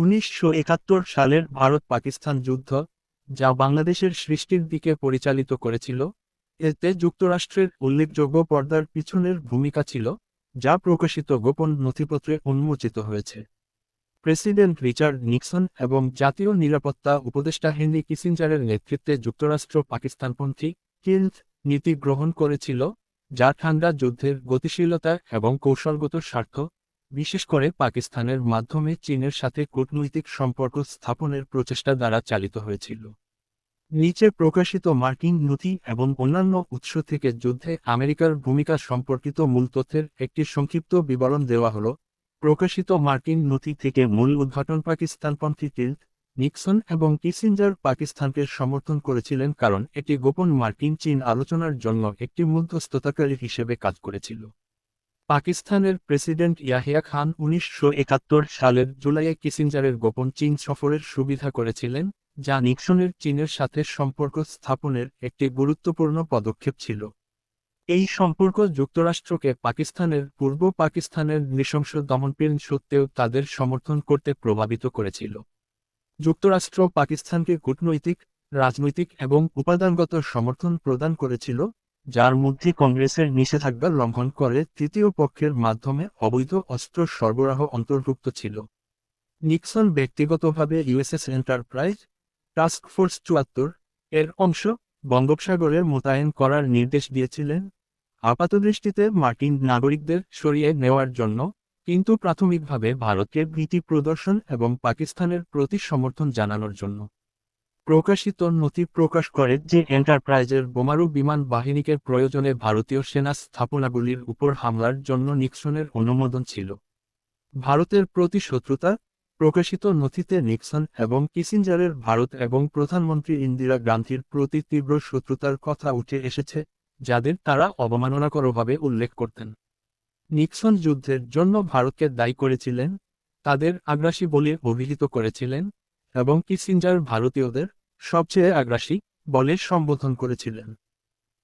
উনিশশো একাত্তর সালের ভারত পাকিস্তান যুদ্ধ, যা বাংলাদেশের সৃষ্টির দিকে পরিচালিত করেছিল, এতে যুক্তরাষ্ট্রের উল্লেখযোগ্য পর্দার পিছনের ভূমিকা ছিল, যা প্রকাশিত গোপন নথিপত্রে উন্মোচিত হয়েছে। প্রেসিডেন্ট রিচার্ড নিক্সন এবং জাতীয় নিরাপত্তা উপদেষ্টা হেনরি কিসিঞ্জারের নেতৃত্বে যুক্তরাষ্ট্র পাকিস্তানপন্থী কিল্ড নীতি গ্রহণ করেছিল, যা ঠান্ডা যুদ্ধের গতিশীলতা এবং কৌশলগত স্বার্থ বিশেষ করে পাকিস্তানের মাধ্যমে চীনের সাথে কূটনৈতিক সম্পর্ক স্থাপনের প্রচেষ্টা দ্বারা চালিত হয়েছিল। নিচে প্রকাশিত মার্কিন নথি এবং অন্যান্য উৎস থেকে যুদ্ধে আমেরিকার ভূমিকা সম্পর্কিত মূল তথ্যের একটি সংক্ষিপ্ত বিবরণ দেওয়া হল, প্রকাশিত মার্কিন নথি থেকে মূল উদ্ঘাটন পাকিস্তানপন্থী টিল্ট, নিক্সন এবং কিসিঞ্জার পাকিস্তানকে সমর্থন করেছিলেন কারণ এটি গোপন মার্কিন চীন আলোচনার জন্য একটি মধ্যস্থতাকারী হিসেবে কাজ করেছিল। পাকিস্তানের প্রেসিডেন্ট ইয়াহিয়া খান উনিশশো একাত্তর সালের জুলাইয়ে কিসিঞ্জারের গোপন চীন সফরের সুবিধা করেছিলেন, যা নিক্সনের চীনের সাথে সম্পর্ক স্থাপনের একটি গুরুত্বপূর্ণ পদক্ষেপ ছিল। এই সম্পর্ক যুক্তরাষ্ট্রকে পাকিস্তানের পূর্ব পাকিস্তানের নৃশংস দমনপীড়ন সত্ত্বেও তাদের সমর্থন করতে প্রভাবিত করেছিল। যুক্তরাষ্ট্র পাকিস্তানকে কূটনৈতিক, রাজনৈতিক এবং উপাদানগত সমর্থন প্রদান করেছিল যার মধ্যে কংগ্রেসের নিষেধাজ্ঞা লঙ্ঘন করে তৃতীয় পক্ষের মাধ্যমে অবৈধ অস্ত্র সরবরাহ অন্তর্ভুক্ত ছিল। নিক্সন ব্যক্তিগতভাবে ইউএসএস এন্টারপ্রাইজ টাস্ক ফোর্স চুয়াত্তর এর অংশ বঙ্গোপসাগরে মোতায়েন করার নির্দেশ দিয়েছিলেন। আপাতদৃষ্টিতে মার্কিন নাগরিকদের সরিয়ে নেওয়ার জন্য কিন্তু প্রাথমিকভাবে ভারতকে ভীতি প্রদর্শন এবং পাকিস্তানের প্রতি সমর্থন জানানোর জন্য। প্রকাশিত নথি প্রকাশ করে যে এন্টারপ্রাইজের বোমারু বিমান বাহিনীকে প্রয়োজনে ভারতীয় সেনা স্থাপনাগুলির উপর হামলার জন্য নিক্সনের অনুমোদন ছিল। ভারতের প্রতি শত্রুতা? প্রকাশিত নথিতে নিক্সন এবং কিসিঞ্জারের ভারত এবং প্রধানমন্ত্রী ইন্দিরা গান্ধীর প্রতি তীব্র শত্রুতার কথা উঠে এসেছে, যাদের তারা অবমাননাকরভাবে উল্লেখ করতেন। নিক্সন যুদ্ধের জন্য ভারতকে দায়ী করেছিলেন, তাদের আগ্রাসী বলে অভিহিত করেছিলেন, এবং কিসিঞ্জার ভারতীয়দের সবচেয়ে আগ্রাসী বলে সম্বোধন করেছিলেন।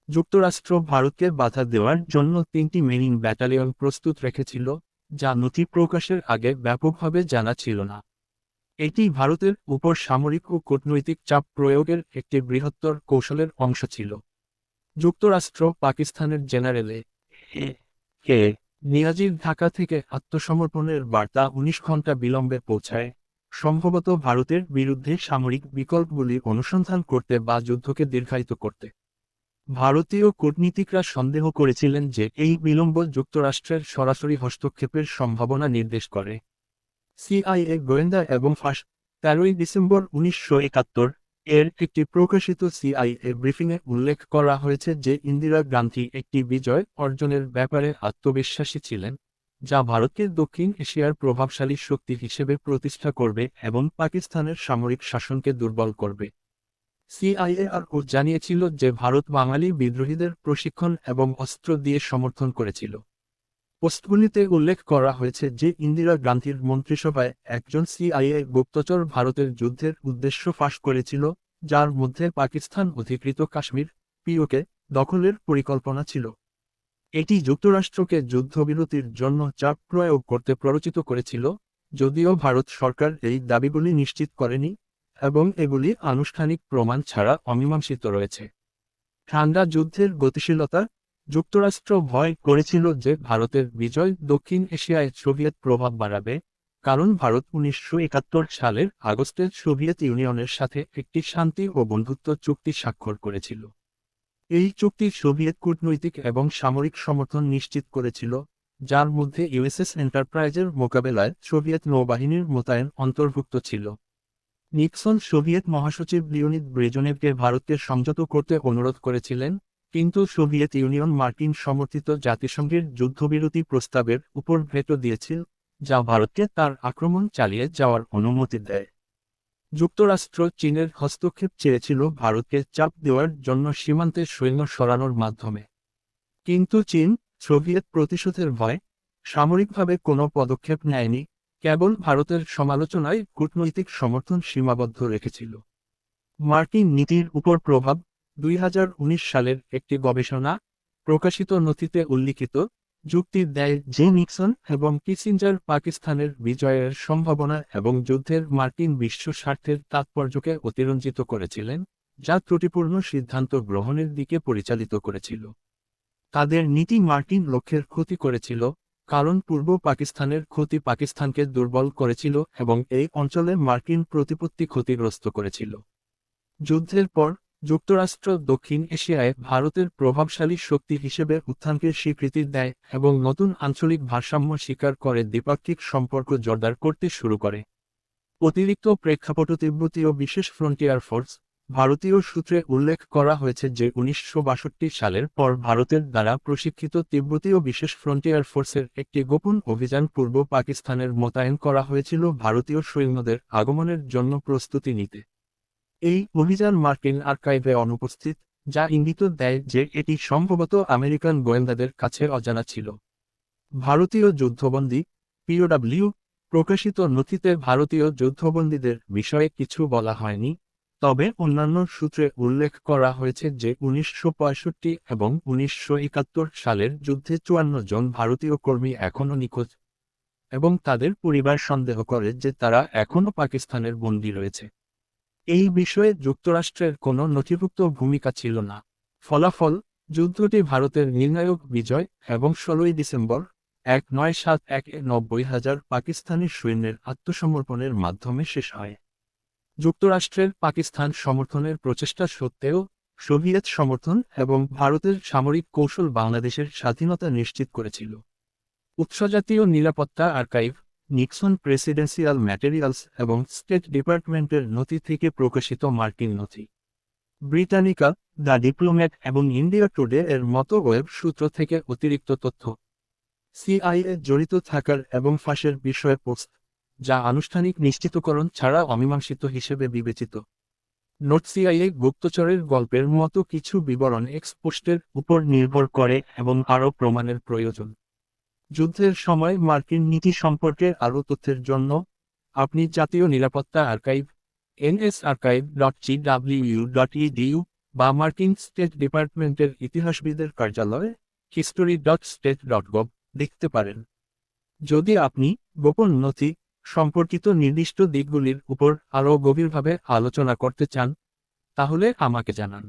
যুক্তরাষ্ট্র ভারতকে বাধা দেওয়ার জন্য তিনটি মেরিন ব্যাটালিয়ন প্রস্তুত রেখেছিল, যা নথি প্রকাশের আগে ব্যাপকভাবে জানা ছিল না। এটি ভারতের উপর সামরিক ও কূটনৈতিক চাপ প্রয়োগের একটি বৃহত্তর কৌশলের অংশ ছিল। যুক্তরাষ্ট্র পাকিস্তানের জেনারেলে কে নিয়াজির ঢাকা থেকে আত্মসমর্পণের বার্তা উনিশ ঘণ্টা বিলম্বে পৌঁছায় সম্ভবত ভারতের বিরুদ্ধে সামরিক বিকল্পগুলি অনুসন্ধান করতে বা যুদ্ধকে দীর্ঘায়িত করতে। ভারতীয় কূটনীতিকরা সন্দেহ করেছিলেন যে এই বিলম্ব যুক্তরাষ্ট্রের সরাসরি হস্তক্ষেপের সম্ভাবনা নির্দেশ করে। সিআইএ গোয়েন্দা এবং ফাঁস, তেরোই ডিসেম্বর উনিশশো একাত্তর এর একটি প্রকাশিত সিআইএ ব্রিফিংয়ে উল্লেখ করা হয়েছে যে ইন্দিরা গান্ধী একটি বিজয় অর্জনের ব্যাপারে আত্মবিশ্বাসী ছিলেন। যা ভারতকে দক্ষিণ এশিয়ার প্রভাবশালী শক্তি হিসেবে প্রতিষ্ঠা করবে এবং পাকিস্তানের সামরিক শাসনকে দুর্বল করবে। সিআইএ সিআইএআরও জানিয়েছিল যে ভারত বাঙালি বিদ্রোহীদের প্রশিক্ষণ এবং অস্ত্র দিয়ে সমর্থন করেছিল। পোস্টগুলিতে উল্লেখ করা হয়েছে যে ইন্দিরা গান্ধীর মন্ত্রিসভায় একজন সিআইএ গুপ্তচর ভারতের যুদ্ধের উদ্দেশ্য ফাঁস করেছিল, যার মধ্যে পাকিস্তান অধিকৃত কাশ্মীর, পিওকে, দখলের পরিকল্পনা ছিল। এটি যুক্তরাষ্ট্রকে যুদ্ধবিরতির জন্য চাপ প্রয়োগ করতে প্ররোচিত করেছিল, যদিও ভারত সরকার এই দাবিগুলি নিশ্চিত করেনি, এবং এগুলি আনুষ্ঠানিক প্রমাণ ছাড়া অমীমাংসিত রয়েছে। ঠান্ডা যুদ্ধের গতিশীলতা, যুক্তরাষ্ট্র ভয় করেছিল যে ভারতের বিজয় দক্ষিণ এশিয়ায় সোভিয়েত প্রভাব বাড়াবে, কারণ ভারত উনিশশো একাত্তর সালের আগস্টে সোভিয়েত ইউনিয়নের সাথে একটি শান্তি ও বন্ধুত্ব চুক্তি স্বাক্ষর করেছিল। এই চুক্তি সোভিয়েত কূটনৈতিক এবং সামরিক সমর্থন নিশ্চিত করেছিল, যার মধ্যে ইউএসএস এন্টারপ্রাইজের মোকাবেলায় সোভিয়েত নৌবাহিনীর মোতায়েন অন্তর্ভুক্ত ছিল। নিক্সন সোভিয়েত মহাসচিব লিওনিদ ব্রেজনেভকে ভারতকে সংযত করতে অনুরোধ করেছিলেন, কিন্তু সোভিয়েত ইউনিয়ন মার্কিন সমর্থিত জাতিসংঘের যুদ্ধবিরতি প্রস্তাবের উপর ভেটো দিয়েছিল, যা ভারতকে তার আক্রমণ চালিয়ে যাওয়ার অনুমতি দেয়। যুক্তরাষ্ট্র চীনের হস্তক্ষেপ চেয়েছিল ভারতকে চাপ দেওয়ার জন্য সীমান্তে সৈন্য সরানোর মাধ্যমে। কিন্তু চীন সোভিয়েত প্রতিশোধের ভয় সামরিকভাবে কোনো পদক্ষেপ নেয়নি, কেবল ভারতের সমালোচনায় কূটনৈতিক সমর্থন সীমাবদ্ধ রেখেছিল। মার্কিন নীতির উপর প্রভাব দুই হাজার উনিশ সালের একটি গবেষণা প্রকাশিত নথিতে উল্লিখিত যুক্তি দেয় যে নিক্সন এবং কিসিঞ্জার পাকিস্তানের বিজয়ের সম্ভাবনা এবং যুদ্ধের মার্কিন বিশ্ব স্বার্থের তাৎপর্যকে অতিরঞ্জিত করেছিলেন, যা ত্রুটিপূর্ণ সিদ্ধান্ত গ্রহণের দিকে পরিচালিত করেছিল। তাদের নীতি মার্কিন লক্ষ্যের ক্ষতি করেছিল, কারণ পূর্ব পাকিস্তানের ক্ষতি পাকিস্তানকে দুর্বল করেছিল এবং এই অঞ্চলে মার্কিন প্রতিপত্তি ক্ষতিগ্রস্ত করেছিল। যুদ্ধের পর যুক্তরাষ্ট্র দক্ষিণ এশিয়ায় ভারতের প্রভাবশালী শক্তি হিসেবে উত্থানকে স্বীকৃতি দেয় এবং নতুন আঞ্চলিক ভারসাম্য স্বীকার করে দ্বিপাক্ষিক সম্পর্ক জোরদার করতে শুরু করে। অতিরিক্ত প্রেক্ষাপট তিব্বতীয় বিশেষ ফ্রন্টিয়ার ফোর্স, ভারতীয় সূত্রে উল্লেখ করা হয়েছে যে উনিশশো বাষট্টি সালের পর ভারতের দ্বারা প্রশিক্ষিত তিব্বতীয় বিশেষ ফ্রন্টিয়ার ফোর্সের একটি গোপন অভিযান পূর্ব পাকিস্তানের মোতায়েন করা হয়েছিল ভারতীয় সৈন্যদের আগমনের জন্য প্রস্তুতি নিতে। এই অভিযান মার্কিন আর্কাইভে অনুপস্থিত, যা ইঙ্গিত দেয় যে এটি সম্ভবত আমেরিকান গোয়েন্দাদের কাছে অজানা ছিল। ভারতীয় যুদ্ধবন্দী, পিওডাব্লিউ, প্রকাশিত নথিতে ভারতীয় যুদ্ধবন্দীদের বিষয়ে কিছু বলা হয়নি, তবে অন্যান্য সূত্রে উল্লেখ করা হয়েছে যে উনিশশো পঁয়ষট্টি এবং উনিশশো একাত্তর সালের যুদ্ধে চুয়ান্ন জন ভারতীয় কর্মী এখনও নিখোঁজ, এবং তাদের পরিবার সন্দেহ করে যে তারা এখনও পাকিস্তানের বন্দী রয়েছে। এই বিষয়ে যুক্তরাষ্ট্রের কোনো নথিভুক্ত ভূমিকা ছিল না। ফলাফল, যুদ্ধটি ভারতের নির্ণায়ক বিজয় এবং ষোলোই ডিসেম্বর এক নয় সাত এক নব্বই হাজার পাকিস্তানি সৈন্যের আত্মসমর্পণের মাধ্যমে শেষ হয়। যুক্তরাষ্ট্রের পাকিস্তান সমর্থনের প্রচেষ্টা সত্ত্বেও সোভিয়েত সমর্থন এবং ভারতের সামরিক কৌশল বাংলাদেশের স্বাধীনতা নিশ্চিত করেছিল। উৎসজাতীয় নিরাপত্তা আর্কাইভ নিক্সন প্রেসিডেন্সিয়াল ম্যাটেরিয়ালস এবং স্টেট ডিপার্টমেন্টের নথি থেকে প্রকাশিত মার্কিন নথি। ব্রিটানিকা, দ্য ডিপ্লোম্যাট এবং ইন্ডিয়া টুডে এর মতো ওয়েব সূত্র থেকে অতিরিক্ত তথ্য। সিআইএ জড়িত থাকার এবং ফাঁসের বিষয়ে পোস্ট, যা আনুষ্ঠানিক নিশ্চিতকরণ ছাড়া অমীমাংসিত হিসেবে বিবেচিত। নোট সিআইএ গুপ্তচরের গল্পের মতো কিছু বিবরণ এক্সপোস্টের উপর নির্ভর করে এবং আরও প্রমাণের প্রয়োজন। যুদ্ধের সময় মার্কিন নীতি সম্পর্কে আরও তথ্যের জন্য আপনি জাতীয় নিরাপত্তা archive NS archive dot G W dot edu বা মার্কিন স্টেট ডিপার্টমেন্টের ইতিহাসবিদের কার্যালয়ে history dot state dot gov দেখতে পারেন। যদি আপনি গোপন নথি সম্পর্কিত নির্দিষ্ট দিকগুলির উপর আরও গভীরভাবে আলোচনা করতে চান, তাহলে আমাকে জানান।